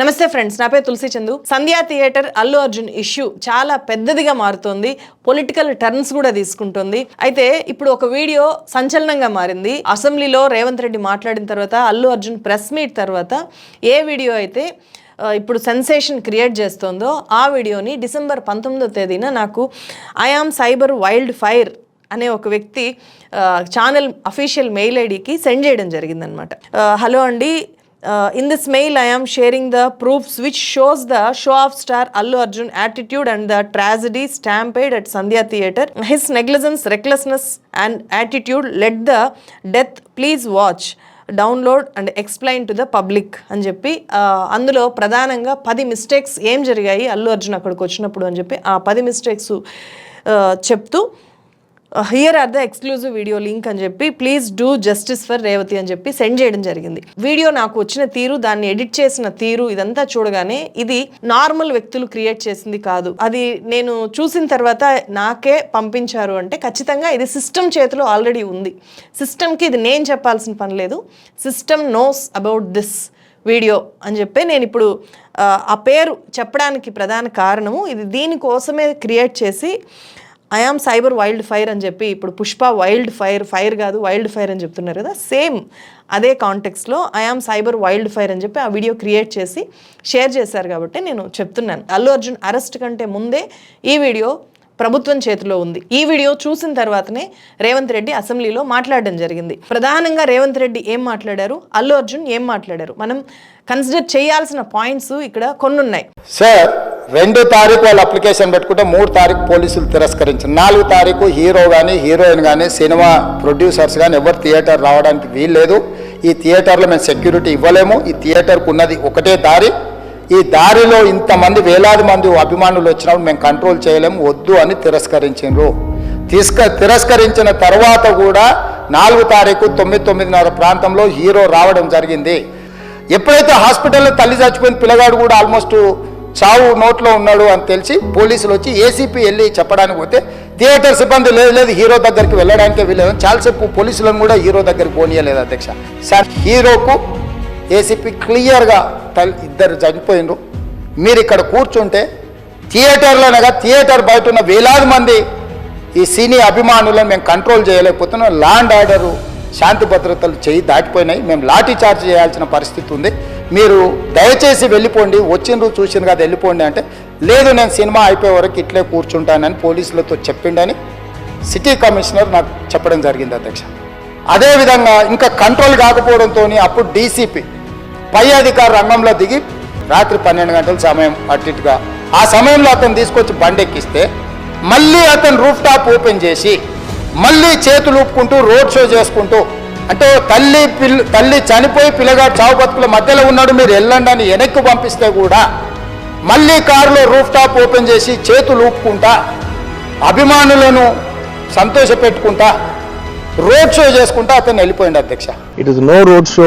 నమస్తే ఫ్రెండ్స్ నా పేరు తులసి చందు. సంధ్యా థియేటర్ అల్లు అర్జున్ ఇష్యూ చాలా పెద్దదిగా మారుతోంది. పొలిటికల్ టర్న్స్ కూడా తీసుకుంటుంది. అయితే ఇప్పుడు ఒక వీడియో సంచలనంగా మారింది. అసెంబ్లీలో రేవంత్ రెడ్డి మాట్లాడిన తర్వాత అల్లు అర్జున్ ప్రెస్ మీట్ తర్వాత ఏ వీడియో అయితే ఇప్పుడు సెన్సేషన్ క్రియేట్ చేస్తోందో ఆ వీడియోని డిసెంబర్ పంతొమ్మిదో తేదీన నాకు ఐఆమ్ సైబర్ వైల్డ్ ఫైర్ అనే ఒక వ్యక్తి ఛానల్ అఫీషియల్ మెయిల్ ఐడికి సెండ్ చేయడం జరిగిందనమాట హలో అండి Uh, in this mail, I am sharing the proofs which shows the show off star Allu Arjun attitude and the tragedy stampede at Sandhya theatre his negligence, recklessness and attitude let the death please watch download and explain to the public అని చెప్పి uh, అందులో ప్రధానంగా పది mistakes ఏం జరిగాయి అల్లు అర్జున్ అక్కడికి వచ్చినప్పుడు అని చెప్పి ఆ పది మిస్టేక్స్ uh, చెప్తూ here are the exclusive video link అని చెప్పి please do justice for Revathi అని చెప్పి సెండ్ చేయడం జరిగింది. వీడియో నాకు వచ్చిన తీరు దాన్ని ఎడిట్ చేసిన తీరు ఇదంతా చూడగానే ఇది నార్మల్ వ్యక్తులు క్రియేట్ చేసింది కాదు. అది నేను చూసిన తర్వాత నాకే పంపించారు అంటే ఖచ్చితంగా ఇది సిస్టమ్ చేతిలో ఆల్రెడీ ఉంది. సిస్టమ్కి ఇది నేను చెప్పాల్సిన పని లేదు. System knows about this video అని చెప్పి నేను ఇప్పుడు uh, ఆ, పేరు చెప్పడానికి ప్రధాన కారణము ఇది దీనికోసమే క్రియేట్ చేసి ఐఆమ్ సైబర్ వైల్డ్ ఫైర్ అని చెప్పి ఇప్పుడు పుష్ప వైల్డ్ ఫైర్ ఫైర్ కాదు వైల్డ్ ఫైర్ అని చెప్తున్నారు కదా. సేమ్ అదే కాంటెక్స్లో I am cyber wild fire అని చెప్పి ఆ వీడియో క్రియేట్ చేసి షేర్ చేశారు కాబట్టి నేను చెప్తున్నాను. అల్లు అర్జున్ అరెస్ట్ కంటే ముందే ఈ వీడియో ప్రభుత్వం చేతిలో ఉంది. ఈ వీడియో చూసిన తర్వాతనే రేవంత్ రెడ్డి అసెంబ్లీలో మాట్లాడడం జరిగింది. ప్రధానంగా రేవంత్ రెడ్డి ఏం మాట్లాడారు? అల్లు అర్జున్ ఏం మాట్లాడారు? మనం కన్సిడర్ చేయాల్సిన పాయింట్స్ ఇక్కడ కొన్ని ఉన్నాయి సార్ రెండు తారీఖు వాళ్ళు అప్లికేషన్ పెట్టుకుంటే మూడు తారీఖు పోలీసులు తిరస్కరించారు నాలుగు తారీఖు హీరో కానీ హీరోయిన్ కానీ సినిమా ప్రొడ్యూసర్స్ కానీ ఎవరు థియేటర్ రావడానికి వీల్లేదు. ఈ థియేటర్లో మేము సెక్యూరిటీ ఇవ్వలేము. ఈ థియేటర్కు ఉన్నది ఒకటే దారి. ఈ దారిలో ఇంతమంది వేలాది మంది అభిమానులు వచ్చినప్పుడు మేము కంట్రోల్ చేయలేము వద్దు అని తిరస్కరించారు తీసుక తిరస్కరించిన తర్వాత కూడా నాలుగు తారీఖు తొమ్మిది తొమ్మిదిన్నర ప్రాంతంలో హీరో రావడం జరిగింది. ఎప్పుడైతే హాస్పిటల్లో తల్లి చచ్చిపోయిన పిల్లగాడు కూడా ఆల్మోస్ట్ చావు నోట్లో ఉన్నాడు అని తెలిసి పోలీసులు వచ్చి ఏసీపీ వెళ్ళి చెప్పడానికి పోతే థియేటర్ సిబ్బంది లేదు లేదు హీరో దగ్గరికి వెళ్ళడానికే వీలేదు చాలాసేపు పోలీసులను కూడా హీరో దగ్గరికి పోనీయలేదు అధ్యక్ష. సార్ హీరోకు ఏసీపీ క్లియర్గా తల్ ఇద్దరు చనిపోయినరు. మీరు ఇక్కడ కూర్చుంటే థియేటర్లోనగా థియేటర్ బయట ఉన్న వేలాది మంది ఈ సినీ అభిమానులను మేము కంట్రోల్ చేయలేకపోతున్నాం. ల్యాండ్ ఆర్డరు శాంతి భద్రతలు చేయి దాటిపోయినాయి. మేము లాఠీ చార్జ్ చేయాల్సిన పరిస్థితి ఉంది. మీరు దయచేసి వెళ్ళిపోండి. వచ్చిండ్రు చూసిండ్రు కదా వెళ్ళిపోండి అంటే లేదు నేను సినిమా అయిపోయే వరకు ఇట్లే కూర్చుంటానని పోలీసులతో చెప్పిండని సిటీ కమిషనర్ నాకు చెప్పడం జరిగింది అధ్యక్ష. అదేవిధంగా ఇంకా కంట్రోల్ కాకపోవడంతో అప్పుడు డీసీపీ పై అధికార రంగంలో దిగి రాత్రి పన్నెండు గంటల సమయం అటు ఇటుగా ఆ సమయంలో అతను తీసుకొచ్చి బండెక్కిస్తే మళ్ళీ అతను రూఫ్ టాప్ ఓపెన్ చేసి మళ్ళీ చేతులు ఊపుకుంటూ రోడ్ షో చేసుకుంటూ అంటే తల్లి పిల్ల తల్లి చనిపోయి పిల్లగాడు చావు బతుకుల మధ్యలో ఉన్నాడు మీరు వెళ్ళండి అని వెనక్కి పంపిస్తే కూడా మళ్ళీ కారులో రూఫ్ టాప్ ఓపెన్ చేసి చేతులు ఊపుకుంటా అభిమానులను సంతోషపెట్టుకుంటా రోడ్ షో చేసుకుంటా అతను వెళ్ళిపోయింది అధ్యక్ష. It is no road show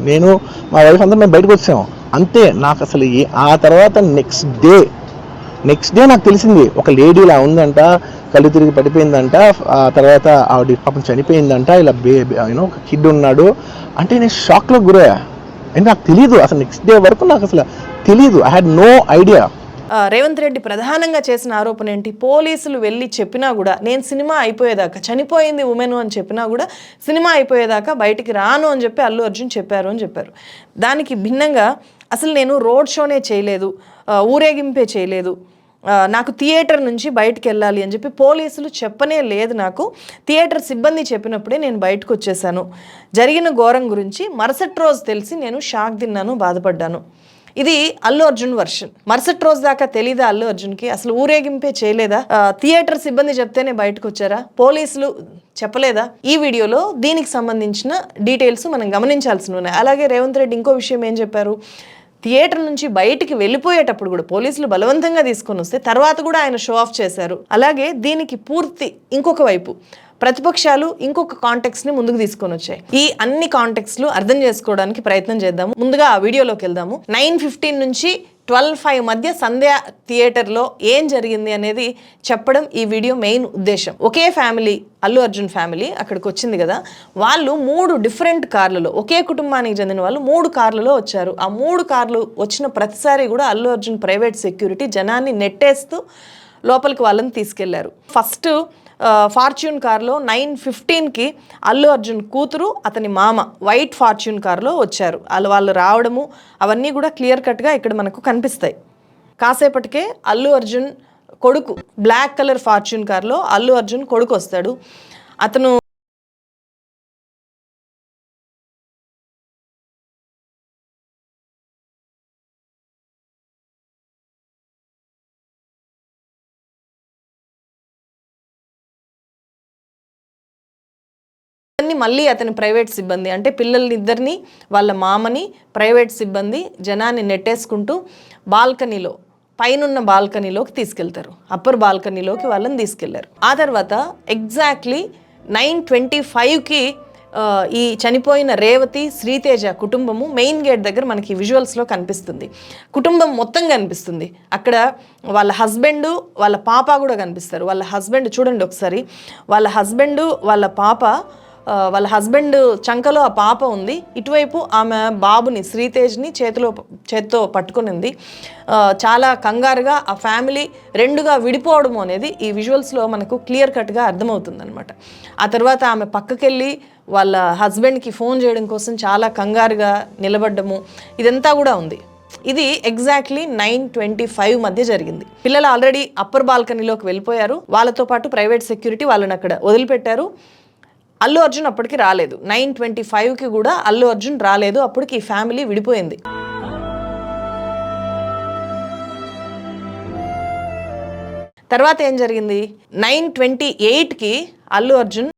నేను మా వైఫ్ అంతా మేము బయటకు వచ్చాము అంతే నాకు అసలు ఆ తర్వాత నెక్స్ట్ డే నెక్స్ట్ డే నాకు తెలిసింది ఒక లేడీ ఇలా ఉందంట కళ్ళు తిరిగి పడిపోయిందంట ఆ తర్వాత ఆవిడ పాపం చనిపోయిందంట ఇలా బే యూనో ఒక కిడ్ ఉన్నాడు. అంటే నేను షాక్లో గురయ్యా. అంటే నాకు తెలియదు అసలు నెక్స్ట్ డే వరకు నాకు అసలు తెలియదు I had no idea Revanth Reddy ప్రధానంగా చేసిన ఆరోపణ ఏంటి? పోలీసులు వెళ్ళి చెప్పినా కూడా నేను సినిమా అయిపోయేదాకా చనిపోయింది ఉమెన్ అని చెప్పినా కూడా సినిమా అయిపోయేదాకా బయటికి రాను అని చెప్పి అల్లు అర్జున్ చెప్పారు అని చెప్పారు. దానికి భిన్నంగా అసలు నేను రోడ్ షోనే చేయలేదు ఊరేగింపే చేయలేదు నాకు థియేటర్ నుంచి బయటకు వెళ్ళాలి అని చెప్పి పోలీసులు చెప్పనే లేదు నాకు. థియేటర్ సిబ్బంది చెప్పినప్పుడే నేను బయటకు వచ్చేసాను. జరిగిన ఘోరం గురించి మరుసటి రోజు తెలిసి నేను షాక్ తిన్నాను బాధపడ్డాను. ఇది అల్లు అర్జున్ వర్షన్ మరుసటి రోజు దాకా తెలీదా అల్లు అర్జున్కి? అసలు ఊరేగింపే చేయలేదా? థియేటర్ సిబ్బంది చెప్తేనే బయటకు వచ్చారా పోలీసులు చెప్పలేదా? ఈ వీడియోలో దీనికి సంబంధించిన డీటెయిల్స్ మనం గమనించాల్సి ఉన్నాయి. అలాగే రేవంత్ రెడ్డి ఇంకో విషయం ఏం చెప్పారు? థియేటర్ నుంచి బయటికి వెళ్ళిపోయేటప్పుడు కూడా పోలీసులు బలవంతంగా తీసుకొని వస్తే తర్వాత కూడా ఆయన షో ఆఫ్ చేశారు. అలాగే దీనికి పూర్తి ఇంకొక వైపు. ప్రతిపక్షాలు ఇంకొక కాంటెక్స్ని ముందుకు తీసుకొని వచ్చాయి. ఈ అన్ని కాంటెక్స్లు అర్థం చేసుకోవడానికి ప్రయత్నం చేద్దాము. ముందుగా ఆ వీడియోలోకి వెళ్దాము. నైన్ ఫిఫ్టీన్ నుంచి ట్వెల్వ్ ఫైవ్ మధ్య సంధ్య థియేటర్లో ఏం జరిగింది అనేది చెప్పడం ఈ వీడియో మెయిన్ ఉద్దేశం. ఒకే ఫ్యామిలీ అల్లు అర్జున్ ఫ్యామిలీ అక్కడికి వచ్చింది కదా. వాళ్ళు మూడు డిఫరెంట్ కార్లలో ఒకే కుటుంబానికి చెందిన వాళ్ళు మూడు కార్లలో వచ్చారు. ఆ మూడు కార్లు వచ్చిన ప్రతిసారి కూడా అల్లు అర్జున్ ప్రైవేట్ సెక్యూరిటీ జనాన్ని నెట్టేస్తూ లోపలికి వాళ్ళని తీసుకెళ్ళారు. ఫస్ట్ ఫార్చ్యూన్ కార్లో నైన్ ఫిఫ్టీన్కి అల్లు అర్జున్ కూతురు అతని మామ వైట్ ఫార్చ్యూన్ కార్లో వచ్చారు. వాళ్ళు వాళ్ళు రావడము అవన్నీ కూడా క్లియర్ కట్గా ఇక్కడ మనకు కనిపిస్తాయి. కాసేపటికే అల్లు అర్జున్ కొడుకు బ్లాక్ కలర్ ఫార్చ్యూన్ కార్లో అల్లు అర్జున్ కొడుకు వస్తాడు. అతను ఇవన్నీ మళ్ళీ అతని ప్రైవేట్ సిబ్బంది అంటే పిల్లల్ని ఇద్దరిని వాళ్ళ మామని ప్రైవేట్ సిబ్బంది జనాన్ని నెట్టేసుకుంటూ బాల్కనీలో పైనున్న బాల్కనీలోకి తీసుకెళ్తారు. అప్పర్ బాల్కనీలోకి వాళ్ళని తీసుకెళ్ళారు. ఆ తర్వాత ఎగ్జాక్ట్లీ నైన్ ట్వంటీ ఫైవ్కి ఈ చనిపోయిన రేవతి శ్రీతేజ కుటుంబము మెయిన్ గేట్ దగ్గర మనకి విజువల్స్లో కనిపిస్తుంది. కుటుంబం మొత్తం కనిపిస్తుంది. అక్కడ వాళ్ళ హస్బెండ్ వాళ్ళ పాప కూడా కనిపిస్తారు. వాళ్ళ హస్బెండ్ చూడండి ఒకసారి. వాళ్ళ హస్బెండ్ వాళ్ళ పాప వాళ్ళ హస్బెండ్ చంకలో ఆ పాప ఉంది. ఇటువైపు ఆమె బాబుని శ్రీతేజ్ని చేతిలో చేత్తో పట్టుకునింది. చాలా కంగారుగా ఆ ఫ్యామిలీ రెండుగా విడిపోవడం అనేది ఈ విజువల్స్లో మనకు క్లియర్ కట్గా అర్థమవుతుంది అనమాట ఆ తర్వాత ఆమె పక్కకెళ్ళి వాళ్ళ హస్బెండ్కి ఫోన్ చేయడం కోసం చాలా కంగారుగా నిలబడ్డము. ఇదంతా కూడా ఉంది. ఇది ఎగ్జాక్ట్లీ నైన్ ట్వంటీ ఫైవ్ మధ్య జరిగింది. పిల్లలు ఆల్రెడీ అప్పర్ బాల్కనీలోకి వెళ్ళిపోయారు. వాళ్ళతో పాటు ప్రైవేట్ సెక్యూరిటీ వాళ్ళని అక్కడ వదిలిపెట్టారు. అల్లు అర్జున్ అప్పటికి రాలేదు. నైన్ ట్వంటీ ఫైవ్కి కూడా అల్లు అర్జున్ రాలేదు. అప్పటికి ఈ ఫ్యామిలీ విడిపోయింది. తర్వాత ఏం జరిగింది? నైన్ ట్వంటీ ఎయిట్కి అల్లు అర్జున్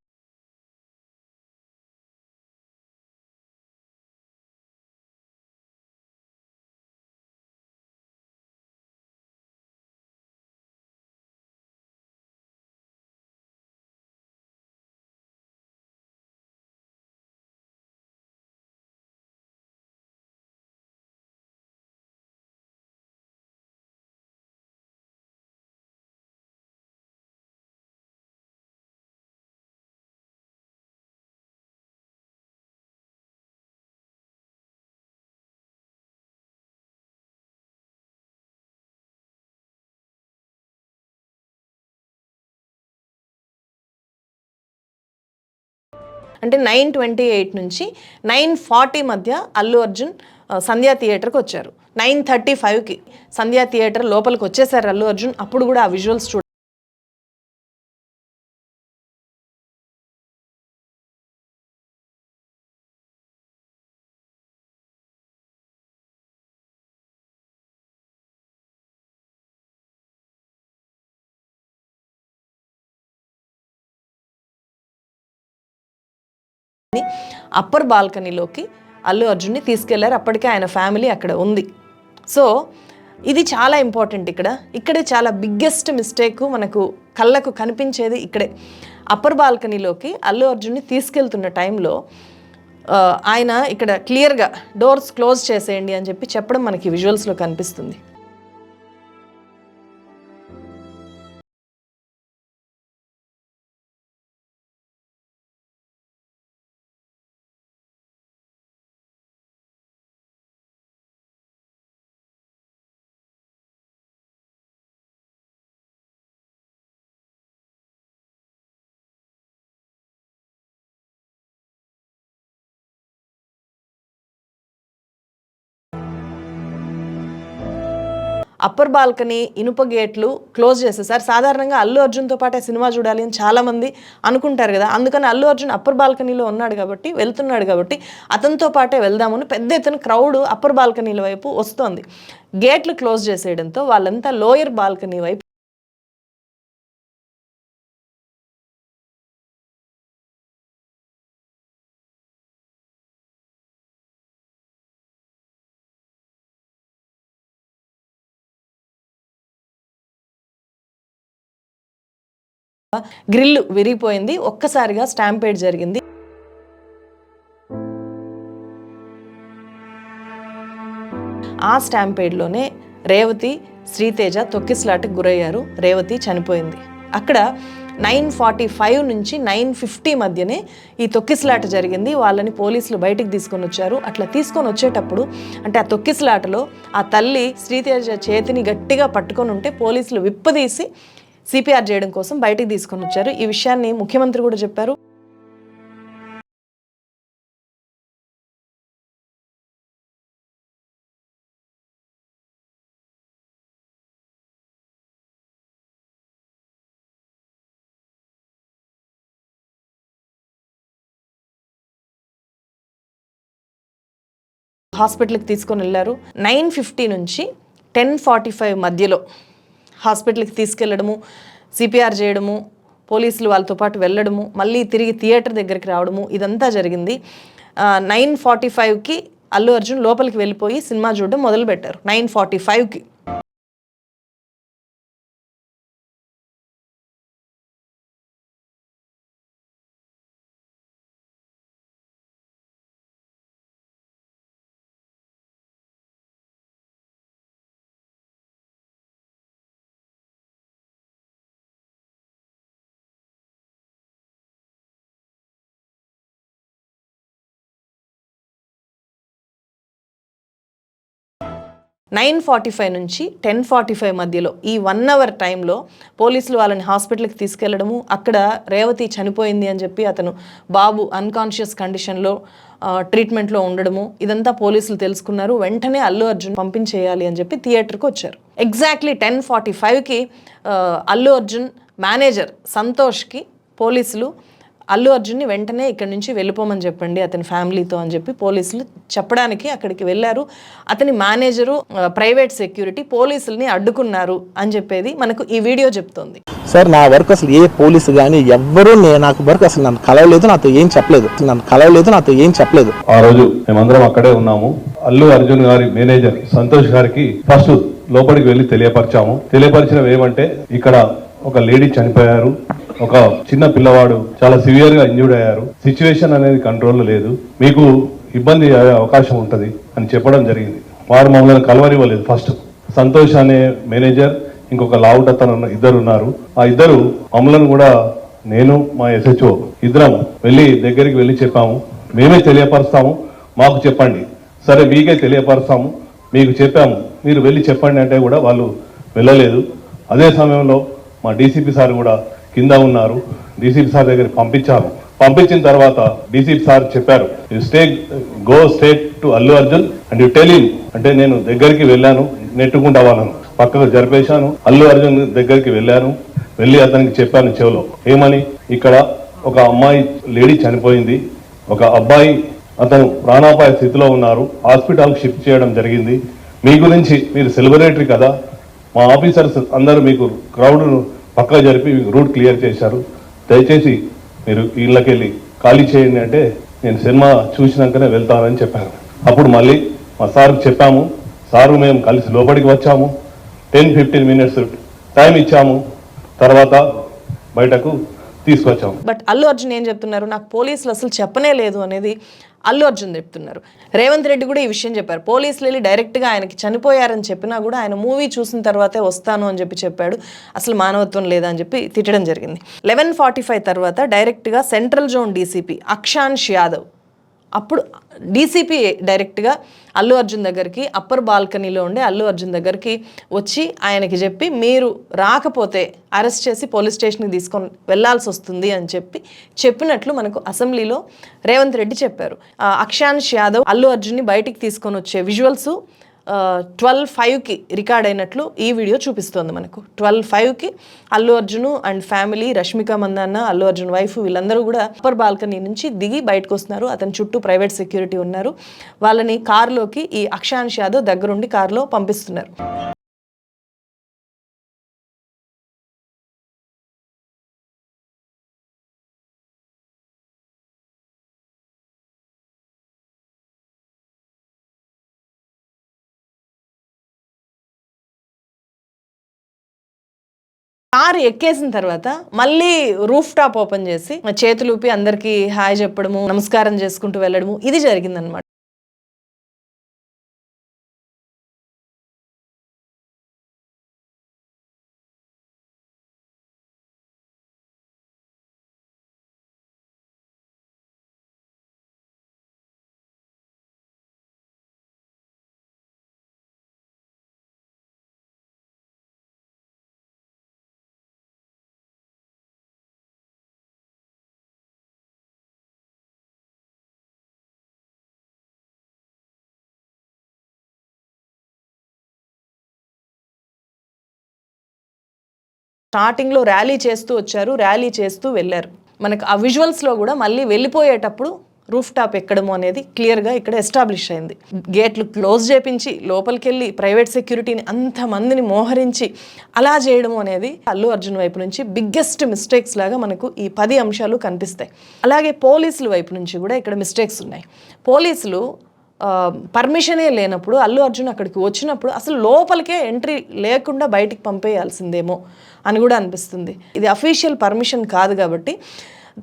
అంటే నైన్ ట్వంటీ ఎయిట్ నుంచి నైన్ ఫార్టీ మధ్య అల్లు అర్జున్ సంధ్యా థియేటర్కి వచ్చారు. నైన్ థర్టీ ఫైవ్కి సంధ్యా థియేటర్ లోపలికి వచ్చేసారు అల్లు అర్జున్. అప్పుడు కూడా ఆ విజువల్స్ చూడ అప్పర్ బాల్కనీలోకి అల్లు అర్జున్ని తీసుకెళ్ళారు. అప్పటికే ఆయన ఫ్యామిలీ అక్కడ ఉంది. సో ఇది చాలా ఇంపార్టెంట్ ఇక్కడ. ఇక్కడే చాలా బిగ్గెస్ట్ మిస్టేక్ మనకు కళ్ళకు కనిపించేది ఇక్కడే. అప్పర్ బాల్కనీలోకి అల్లు అర్జున్ని తీసుకెళ్తున్న టైంలో ఆయన ఇక్కడ క్లియర్గా డోర్స్ క్లోజ్ చేసేయండి అని చెప్పి చెప్పడం మనకి విజువల్స్లో కనిపిస్తుంది. అప్పర్ బాల్కనీ ఇనుప గేట్లు క్లోజ్ చేసేసారు సాధారణంగా అల్లు అర్జున్తో పాటే సినిమా చూడాలి అని చాలామంది అనుకుంటారు కదా. అందుకని అల్లు అర్జున్ అప్పర్ బాల్కనీలో ఉన్నాడు కాబట్టి వెళ్తున్నాడు కాబట్టి అతనితో పాటే వెళ్దామని పెద్ద ఎత్తున క్రౌడ్ అప్పర్ బాల్కనీల వైపు వస్తోంది. గేట్లు క్లోజ్ చేసేయడంతో వాళ్ళంతా లోయర్ బాల్కనీ వైపు గ్రిల్ విరిగిపోయింది ఒక్కసారిగా స్టాంపేడ్ జరిగింది. ఆ స్టాంపేడ్లోనే రేవతి శ్రీతేజ తొక్కిసలాటకు గురయ్యారు. రేవతి చనిపోయింది. అక్కడ నైన్ ఫార్టీ ఫైవ్ నుంచి నైన్ ఫిఫ్టీ మధ్యనే ఈ తొక్కిసలాట జరిగింది. వాళ్ళని పోలీసులు బయటికి తీసుకొని వచ్చారు. అట్లా తీసుకొని వచ్చేటప్పుడు అంటే ఆ తొక్కిసలాటలో ఆ తల్లి శ్రీతేజ చేతిని గట్టిగా పట్టుకొని ఉంటే పోలీసులు విప్పదీసి సిపిఆర్ చేయడం కోసం బయటికి తీసుకొని వచ్చారు. ఈ విషయాన్ని ముఖ్యమంత్రి కూడా చెప్పారు. హాస్పిటల్కి తీసుకొని వెళ్ళారు. నైన్ ఫిఫ్టీ నుంచి టెన్ ఫార్టీ ఫైవ్ మధ్యలో హాస్పిటల్కి తీసుకెళ్ళడము సిపిఆర్ చేయడము పోలీసులు వాళ్ళతో పాటు వెళ్ళడము మళ్ళీ తిరిగి థియేటర్ దగ్గరికి రావడము ఇదంతా జరిగింది. నైన్ ఫార్టీ ఫైవ్కి అల్లు అర్జున్ లోపలికి వెళ్ళిపోయి సినిమా చూడడం మొదలుపెట్టారు. నైన్ ఫార్టీ ఫైవ్కి. నైన్ ఫార్టీ ఫైవ్ నుంచి టెన్ ఫార్టీ ఫైవ్ మధ్యలో ఈ వన్ అవర్ టైంలో పోలీసులు వాళ్ళని హాస్పిటల్కి తీసుకెళ్ళడము అక్కడ రేవతి చనిపోయింది అని చెప్పి అతను బాబు అన్కాన్షియస్ కండిషన్లో ట్రీట్మెంట్లో ఉండడము ఇదంతా పోలీసులు తెలుసుకున్నారు. వెంటనే అల్లు అర్జున్ పంపించేయాలి అని చెప్పి థియేటర్కి వచ్చారు. ఎగ్జాక్ట్లీ టెన్ ఫార్టీ ఫైవ్కి అల్లు అర్జున్ మేనేజర్ సంతోష్కి పోలీసులు అల్లు అర్జున్ని వెంటనే ఇక్కడి నుంచి వెళ్ళిపోమని చెప్పండి అతని ఫ్యామిలీతో అని చెప్పి పోలీసులు చెప్పడానికి అక్కడికి వెళ్ళారు. అతని మేనేజరు ప్రైవేట్ సెక్యూరిటీ పోలీసుల్ని అడ్డుకున్నారు అని చెప్పేది మనకు ఈ వీడియో చెప్తోంది. సార్ నా వర్క్ అసలు ఏ పోలీసు కానీ ఎవ్వరూ నే- నాకు వర్క్ అసలు నన్ను కలవలేదు నాతో ఏం చెప్పలేదు. నన్ను కలవలేదు నాతో ఏం చెప్పలేదు. ఆ రోజు మేమందరం అక్కడే ఉన్నాము. అల్లు అర్జున్ గారి మేనేజర్ సంతోష్ గారికి ఫస్ట్ లోపలికి వెళ్ళి తెలియపరిచాము. తెలియపరిచినవి ఏమంటే ఇక్కడ ఒక లేడీ చనిపోయారు. ఒక చిన్న పిల్లవాడు చాలా సివియర్గా ఇంజూర్డ్ అయ్యారు. సిచ్యువేషన్ అనేది కంట్రోల్ లేదు. మీకు ఇబ్బంది అయ్యే అవకాశం ఉంటుంది అని చెప్పడం జరిగింది. వారు మమ్మల్ని కలవనివ్వలేదు ఫస్ట్ సంతోష్ అనే మేనేజర్ ఇంకొక లావుట తన ఇద్దరు ఉన్నారు. ఆ ఇద్దరు మమ్మల్ని కూడా నేను మా ఎస్హెచ్ఓ ఇద్దరం వెళ్ళి దగ్గరికి వెళ్ళి చెప్పాము. మేమే తెలియపరుస్తాము. మాకు చెప్పండి. సరే మీకే తెలియపరుస్తాము. మీకు చెప్పాము. మీరు వెళ్ళి చెప్పండి అంటే కూడా వాళ్ళు వెళ్ళలేదు. అదే సమయంలో మా డీసీపీ సార్ కూడా కింద ఉన్నారు. డీసీపీ సార్ దగ్గరికి పంపించాము పంపించిన తర్వాత డీసీపీ సార్ చెప్పారు stay go state to Allu Arjun and you tell him అంటే నేను దగ్గరికి వెళ్ళాను నెట్టుకుంటా వాళ్ళను. పక్కకు జరిపేశాను అల్లు అర్జున్ దగ్గరికి వెళ్ళాను. వెళ్ళి అతనికి చెప్పాను చెవిలో ఏమని? ఇక్కడ ఒక అమ్మాయి లేడీ చనిపోయింది. ఒక అబ్బాయి అతను ప్రాణాపాయ స్థితిలో ఉన్నారు. హాస్పిటల్కి షిఫ్ట్ చేయడం జరిగింది. మీ గురించి మీరు సెలబ్రేటరీ కదా? మా ఆఫీసర్స్ అందరూ మీకు క్రౌడ్ను పక్కా జరిపి రూట్ క్లియర్ చేశారు. దయచేసి మీరు ఇళ్ళకెళ్ళి ఖాళీ చేయండి అంటే నేను సినిమా చూసినాకనే వెళ్తానని చెప్పాను అప్పుడు మళ్ళీ మా సార్కి చెప్పాము సారు మేము కలిసి లోపలికి వచ్చాము. టెన్ ఫిఫ్టీన్ మినిట్స్ టైం ఇచ్చాము. తర్వాత బయటకు తీసుకొచ్చాము. బట్ అల్లు అర్జున్ ఏం చెప్తున్నారు? నాకు పోలీసులు అసలు చెప్పనే లేదు అనేది అల్లు అర్జున్ చెప్తున్నారు రేవంత్ రెడ్డి కూడా ఈ విషయం చెప్పారు. పోలీసులు వెళ్ళి డైరెక్ట్గా ఆయనకి చనిపోయారని చెప్పినా కూడా ఆయన మూవీ చూసిన తర్వాతే వస్తాను అని చెప్పి చెప్పాడు. అసలు మానవత్వం లేదా అని చెప్పి తిట్టడం జరిగింది. లెవెన్ ఫార్టీ ఫైవ్ తర్వాత డైరెక్ట్గా central zone DCP Akshansh Yadav అప్పుడు డీసీపీ డైరెక్ట్గా అల్లు అర్జున్ దగ్గరికి అప్పర్ బాల్కనీలో ఉండే అల్లు అర్జున్ దగ్గరికి వచ్చి ఆయనకి చెప్పి మీరు రాకపోతే అరెస్ట్ చేసి పోలీస్ స్టేషన్కి తీసుకొని వెళ్ళాల్సి వస్తుంది అని చెప్పి చెప్పినట్లు మనకు అసెంబ్లీలో రేవంత్ రెడ్డి చెప్పారు. అక్షాన్ష్ యాదవ్ అల్లు అర్జున్ని బయటికి తీసుకొని వచ్చే విజువల్స్ ట్వెల్వ్ ఫైవ్కి రికార్డ్ అయినట్లు ఈ వీడియో చూపిస్తోంది మనకు. ట్వెల్వ్ ఫైవ్కి Allu Arjun and family Rashmika Mandanna Allu Arjun wife వీళ్ళందరూ కూడా అప్పర్ బాల్కనీ నుంచి దిగి బయటకు వస్తున్నారు. అతని చుట్టూ ప్రైవేట్ సెక్యూరిటీ ఉన్నారు. వాళ్ళని కారులోకి ఈ అక్షాంశ్ యాదవ్ దగ్గరుండి కారులో పంపిస్తున్నారు. కారు ఎక్కేసిన తర్వాత మళ్ళీ రూఫ్ టాప్ ఓపెన్ చేసి చేతులు ఊపి అందరికి హాయ్ చెప్పడము నమస్కారం చేసుకుంటూ వెళ్ళడము ఇది జరిగిందనమాట స్టార్టింగ్లో ర్యాలీ చేస్తూ వచ్చారు ర్యాలీ చేస్తూ వెళ్ళారు. మనకు ఆ విజువల్స్లో కూడా మళ్ళీ వెళ్ళిపోయేటప్పుడు రూఫ్ టాప్ ఎక్కడము అనేది క్లియర్గా ఇక్కడ ఎస్టాబ్లిష్ అయింది. గేట్లు క్లోజ్ చేపించి లోపలికి వెళ్ళి ప్రైవేట్ సెక్యూరిటీని అంతమందిని మోహరించి అలా చేయడం అనేది అల్లు అర్జున్ వైపు నుంచి బిగ్గెస్ట్ మిస్టేక్స్ లాగా మనకు ఈ పది అంశాలు కనిపిస్తాయి. అలాగే పోలీసుల వైపు నుంచి కూడా ఇక్కడ మిస్టేక్స్ ఉన్నాయి. పోలీసులు పర్మిషనే లేనప్పుడు అల్లు అర్జున్ అక్కడికి వచ్చినప్పుడు అసలు లోపలికే ఎంట్రీ లేకుండా బయటికి పంపేయాల్సిందేమో అని కూడా అనిపిస్తుంది. ఇది అఫీషియల్ పర్మిషన్ కాదు కాబట్టి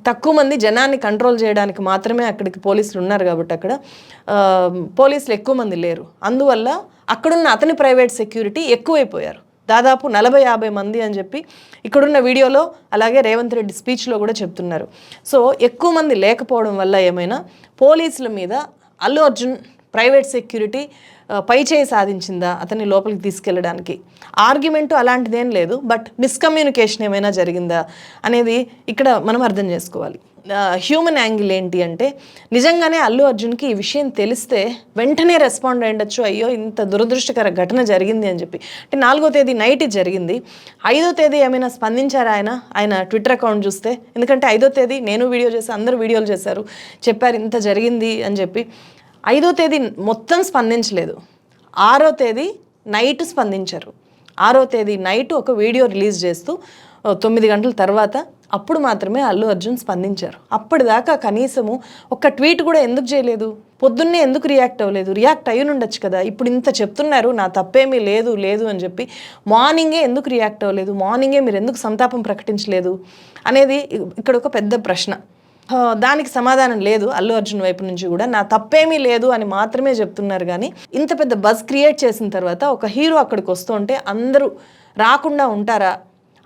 తక్కువ మంది జనాన్ని కంట్రోల్ చేయడానికి మాత్రమే అక్కడికి పోలీసులు ఉన్నారు కాబట్టి అక్కడ పోలీసులు ఎక్కువ మంది లేరు. అందువల్ల అక్కడున్న అతని ప్రైవేట్ సెక్యూరిటీ ఎక్కువైపోయారు. దాదాపు నలభై యాభై మంది అని చెప్పి ఇక్కడున్న వీడియోలో అలాగే రేవంత్ రెడ్డి స్పీచ్లో కూడా చెప్తున్నారు. సో ఎక్కువ మంది లేకపోవడం వల్ల ఏమైనా పోలీసుల మీద అల్లు అర్జున్ ప్రైవేట్ సెక్యూరిటీ పై చేయి సాధించిందా అతన్ని లోపలికి తీసుకెళ్ళడానికి? ఆర్గ్యుమెంటు అలాంటిదేం లేదు బట్ మిస్కమ్యూనికేషన్ ఏమైనా జరిగిందా అనేది ఇక్కడ మనం అర్థం చేసుకోవాలి. హ్యూమన్ యాంగిల్ ఏంటి అంటే నిజంగానే అల్లు అర్జున్కి ఈ విషయం తెలిస్తే వెంటనే రెస్పాండ్ అయ్యొచ్చు అయ్యో ఇంత దురదృష్టకర ఘటన జరిగింది అని చెప్పి. అంటే నాలుగో తేదీ నైట్ జరిగింది. ఐదో తేదీ ఏమైనా స్పందించారా ఆయన? ఆయన ట్విట్టర్ అకౌంట్ చూస్తే. ఎందుకంటే ఐదో తేదీ నేను వీడియో చేసి అందరూ వీడియోలు చేశారు. చెప్పారు ఇంత జరిగింది అని చెప్పి. ఐదో తేదీ మొత్తం స్పందించలేదు. ఆరో తేదీ నైట్ స్పందించారు. ఆరో తేదీ నైట్ ఒక వీడియో రిలీజ్ చేస్తూ తొమ్మిది గంటల తర్వాత అప్పుడు మాత్రమే అల్లు అర్జున్ స్పందించారు. అప్పటిదాకా కనీసము ఒక్క ట్వీట్ కూడా ఎందుకు చేయలేదు? పొద్దున్నే ఎందుకు రియాక్ట్ అవ్వలేదు? రియాక్ట్ అయ్యి ఉండొచ్చు కదా? ఇప్పుడు ఇంత చెప్తున్నారు నా తప్పేమీ లేదు లేదు అని చెప్పి మార్నింగే ఎందుకు రియాక్ట్ అవ్వలేదు? మార్నింగే మీరు ఎందుకు సంతాపం ప్రకటించలేదు? అనేది ఇక్కడ ఒక పెద్ద ప్రశ్న. దానికి సమాధానం లేదు అల్లు అర్జున్ వైపు నుంచి కూడా. నా తప్పేమీ లేదు అని మాత్రమే చెప్తున్నారు కానీ ఇంత పెద్ద బజ్ క్రియేట్ చేసిన తర్వాత ఒక హీరో అక్కడికి వస్తుంటే అందరూ రాకుండా ఉంటారా?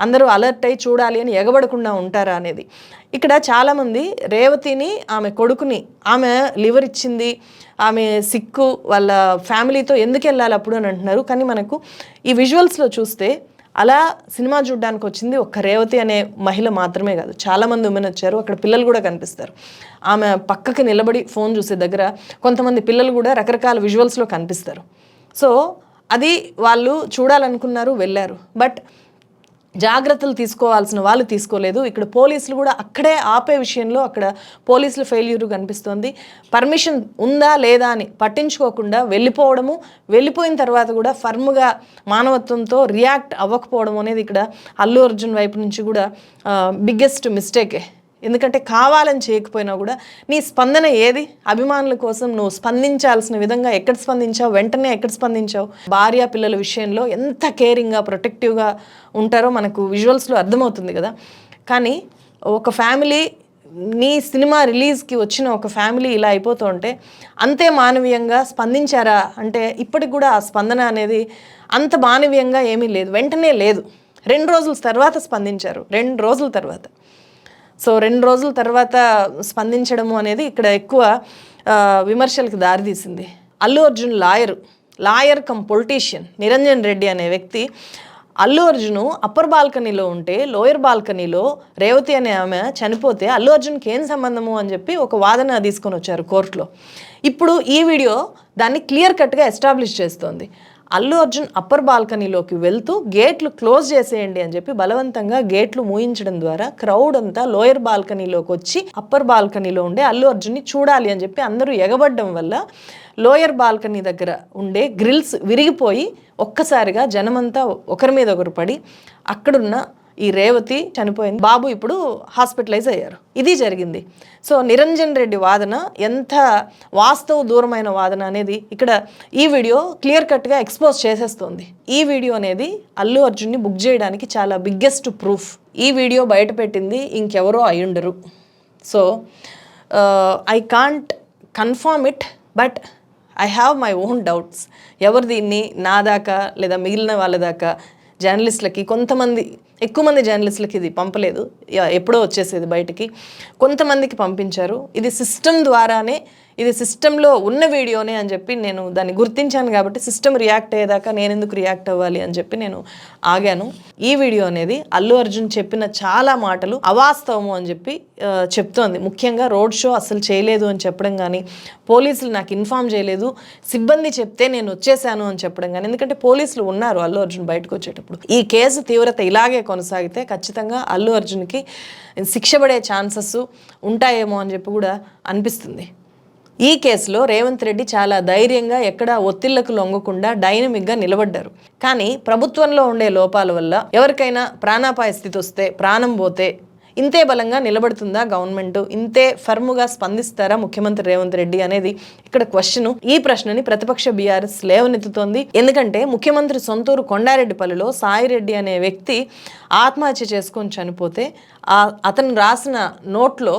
అందరూ అలర్ట్ అయి చూడాలి అని ఎగబడకుండా ఉంటారా అనేది. ఇక్కడ చాలామంది రేవతిని ఆమె కొడుకుని ఆమె లివర్ ఇచ్చింది ఆమె సిక్కు వాళ్ళ ఫ్యామిలీతో ఎందుకు వెళ్ళాలి అప్పుడు అని అంటున్నారు. కానీ మనకు ఈ విజువల్స్లో చూస్తే అలా సినిమా చూడడానికి వచ్చింది ఒక్క రేవతి అనే మహిళ మాత్రమే కాదు. చాలామంది ఉమెన్ వచ్చారు అక్కడ పిల్లలు కూడా కనిపిస్తారు. ఆమె పక్కకి నిలబడి ఫోన్ చూసే దగ్గర కొంతమంది పిల్లలు కూడా రకరకాల విజువల్స్లో కనిపిస్తారు. సో అది వాళ్ళు చూడాలనుకున్నారు వెళ్ళారు. బట్ జాగ్రత్తలు తీసుకోవాల్సిన వాళ్ళు తీసుకోలేదు. ఇక్కడ పోలీసులు కూడా అక్కడే ఆపే విషయంలో అక్కడ పోలీసులు ఫెయిల్యూర్ కనిపిస్తోంది. పర్మిషన్ ఉందా లేదా అని పట్టించుకోకుండా వెళ్ళిపోవడము వెళ్ళిపోయిన తర్వాత కూడా ఫర్మ్గా మానవత్వంతో రియాక్ట్ అవ్వకపోవడం అనేది ఇక్కడ అల్లు అర్జున్ వైపు నుంచి కూడా బిగ్గెస్ట్ మిస్టేకే ఎందుకంటే కావాలని చేయకపోయినా కూడా నీ స్పందన ఏది? అభిమానుల కోసం నువ్వు స్పందించాల్సిన విధంగా ఎక్కడ స్పందించావు? వెంటనే ఎక్కడ స్పందించావు? భార్య పిల్లల విషయంలో ఎంత కేరింగ్గా ప్రొటెక్టివ్గా ఉంటారో మనకు విజువల్స్లో అర్థమవుతుంది కదా. కానీ ఒక ఫ్యామిలీ నీ సినిమా రిలీజ్కి వచ్చిన ఒక ఫ్యామిలీ ఇలా అయిపోతూ ఉంటే అంతే మానవీయంగా స్పందించారా? అంటే ఇప్పటికి కూడా ఆ స్పందన అనేది అంత మానవీయంగా ఏమీ లేదు. వెంటనే లేదు. రెండు రోజుల తర్వాత స్పందించారు. రెండు రోజుల తర్వాత. సో రెండు రోజుల తర్వాత స్పందించడము అనేది ఇక్కడ ఎక్కువ విమర్శలకు దారితీసింది. Allu Arjun lawyer lawyer cum politician Niranjan Reddy అనే వ్యక్తి అల్లు అర్జున్ అప్పర్ బాల్కనీలో ఉంటే లోయర్ బాల్కనీలో రేవతి అనే ఆమె చనిపోతే అల్లు అర్జున్కి ఏం సంబంధము అని చెప్పి ఒక వాదన తీసుకొని వచ్చారు కోర్టులో. ఇప్పుడు ఈ వీడియో దాన్ని క్లియర్ కట్గా ఎస్టాబ్లిష్ చేస్తోంది. అల్లు అర్జున్ అప్పర్ బాల్కనీలోకి వెళ్తూ గేట్లు క్లోజ్ చేసేయండి అని చెప్పి బలవంతంగా గేట్లు మూయించడం ద్వారా క్రౌడ్ అంతా లోయర్ బాల్కనీలోకి వచ్చి అప్పర్ బాల్కనీలో ఉండే అల్లు అర్జున్ని చూడాలి అని చెప్పి అందరూ ఎగబడ్డం వల్ల లోయర్ బాల్కనీ దగ్గర ఉండే గ్రిల్స్ విరిగిపోయి ఒక్కసారిగా జనమంతా ఒకరి మీద ఒకరు పడి అక్కడున్న ఈ రేవతి చనిపోయింది. బాబు ఇప్పుడు హాస్పిటలైజ్ అయ్యారు. ఇది జరిగింది. సో నిరంజన్ రెడ్డి వాదన ఎంత వాస్తవ దూరమైన వాదన అనేది ఇక్కడ ఈ వీడియో క్లియర్ కట్గా ఎక్స్పోజ్ చేసేస్తుంది. ఈ వీడియో అనేది అల్లు అర్జున్ని బుక్ చేయడానికి చాలా బిగ్గెస్ట్ ప్రూఫ్. ఈ వీడియో బయటపెట్టింది ఇంకెవరో అయ్యుండరు so I can't confirm it but I have my own doubts ఎవరు దీన్ని నా దాకా లేదా మిగిలిన వాళ్ళ దాకా జర్నలిస్టులకి కొంతమంది ఎక్కువ మంది జర్నలిస్టులకి ఇది పంపలేదు. ఎప్పుడో వచ్చేసేది బయటికి. కొంతమందికి పంపించారు. ఇది సిస్టమ్ ద్వారానే ఇది సిస్టంలో ఉన్న వీడియోనే అని చెప్పి నేను దాన్ని గుర్తించాను కాబట్టి సిస్టమ్ రియాక్ట్ అయ్యేదాకా నేను ఎందుకు రియాక్ట్ అవ్వాలి అని చెప్పి నేను ఆగాను. ఈ వీడియో అనేది అల్లు అర్జున్ చెప్పిన చాలా మాటలు అవాస్తవము అని చెప్పి చెప్తోంది. ముఖ్యంగా రోడ్ షో అసలు చేయలేదు అని చెప్పడం కానీ పోలీసులు నాకు ఇన్ఫామ్ చేయలేదు. సిబ్బంది చెప్తే నేను వచ్చేసాను అని చెప్పడం కానీ ఎందుకంటే పోలీసులు ఉన్నారు అల్లు అర్జున్ బయటకు వచ్చేటప్పుడు. ఈ కేసు తీవ్రత ఇలాగే కొనసాగితే ఖచ్చితంగా అల్లు అర్జున్కి శిక్ష పడే ఛాన్సెస్ ఉంటాయేమో అని చెప్పి కూడా అనిపిస్తుంది. ఈ కేసులో రేవంత్ రెడ్డి చాలా ధైర్యంగా ఎక్కడ ఒత్తిళ్ళకు లొంగకుండా డైనమిక్గా నిలబడ్డారు. కానీ ప్రభుత్వంలో ఉండే లోపాల వల్ల ఎవరికైనా ప్రాణాపాయ స్థితి వస్తే ప్రాణం పోతే ఇంతే బలంగా నిలబడుతుందా గవర్నమెంట్? ఇంతే ఫర్ముగా స్పందిస్తారా ముఖ్యమంత్రి రేవంత్ రెడ్డి అనేది ఇక్కడ క్వశ్చన్. ఈ ప్రశ్నని ప్రతిపక్ష బీఆర్ఎస్ లేవనెత్తుతోంది. ఎందుకంటే ముఖ్యమంత్రి సొంతూరు కొండారెడ్డిపల్లిలో సాయిరెడ్డి అనే వ్యక్తి ఆత్మహత్య చేసుకొని చనిపోతే అతను రాసిన నోట్లో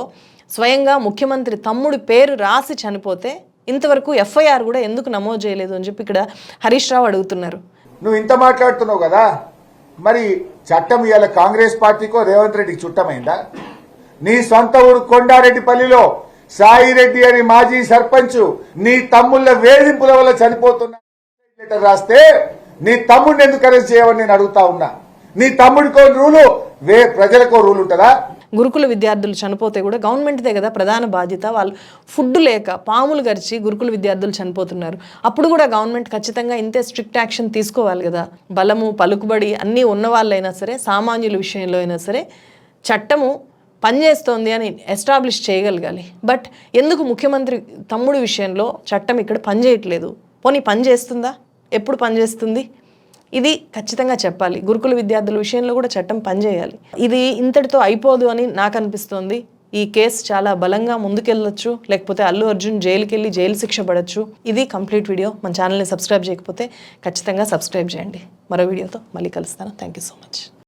స్వయంగా ముఖ్యమంత్రి తమ్ముడి పేరు రాసి చనిపోతే ఇంతవరకు ఎఫ్ఐఆర్ కూడా ఎందుకు నమోదు చేయలేదు అని చెప్పి ఇక్కడ హరీష్ రావు అడుగుతున్నారు. నువ్వు ఇంత మాట్లాడుతున్నావు కదా మరి చట్టం ఇవాళ కాంగ్రెస్ పార్టీకో రేవంత్ రెడ్డికి చుట్టమైందా? నీ సొంత ఊరు కొండారెడ్డిపల్లిలో సాయిరెడ్డి అని మాజీ సర్పంచ్ నీ తమ్ముళ్ళ వేధింపుల వల్ల చనిపోతున్నా లెటర్ రాస్తే నీ తమ్ముడిని ఎందుకు అరెస్ట్ చేయవని నేను అడుగుతా ఉన్నా. నీ తమ్ముడికో రూలు వే ప్రజలకో రూల్ ఉంటుందా? గురుకుల విద్యార్థులు చనిపోతే కూడా గవర్నమెంట్దే కదా ప్రధాన బాధ్యత. వాళ్ళు ఫుడ్ లేక పాములు గరిచి గురుకుల విద్యార్థులు చనిపోతున్నారు. అప్పుడు కూడా గవర్నమెంట్ ఖచ్చితంగా ఇంతే స్ట్రిక్ట్ యాక్షన్ తీసుకోవాలి కదా. బలము పలుకుబడి అన్నీ ఉన్న వాళ్ళైనా సరే సామాన్యుల విషయంలో అయినా సరే చట్టము పనిచేస్తోంది అని ఎస్టాబ్లిష్ చేయగలగాలి. బట్ ఎందుకు ముఖ్యమంత్రి తమ్ముడు విషయంలో చట్టం ఇక్కడ పనిచేయట్లేదు? పోనీ పని చేస్తుందా? ఎప్పుడు పనిచేస్తుంది ఇది ఖచ్చితంగా చెప్పాలి. గురుకుల విద్యార్థుల విషయంలో కూడా చట్టం పనిచేయాలి. ఇది ఇంతటితో అయిపోదు అని నాకు అనిపిస్తోంది ఈ కేసు చాలా బలంగా ముందుకెళ్ళొచ్చు. లేకపోతే అల్లు అర్జున్ జైలుకి వెళ్ళి జైలు శిక్ష పడచ్చు. ఇది కంప్లీట్ వీడియో. మన ఛానల్ని సబ్స్క్రైబ్ చేయకపోతే ఖచ్చితంగా సబ్స్క్రైబ్ చేయండి. మరో వీడియోతో మళ్ళీ కలుస్తాను. Thank you so much.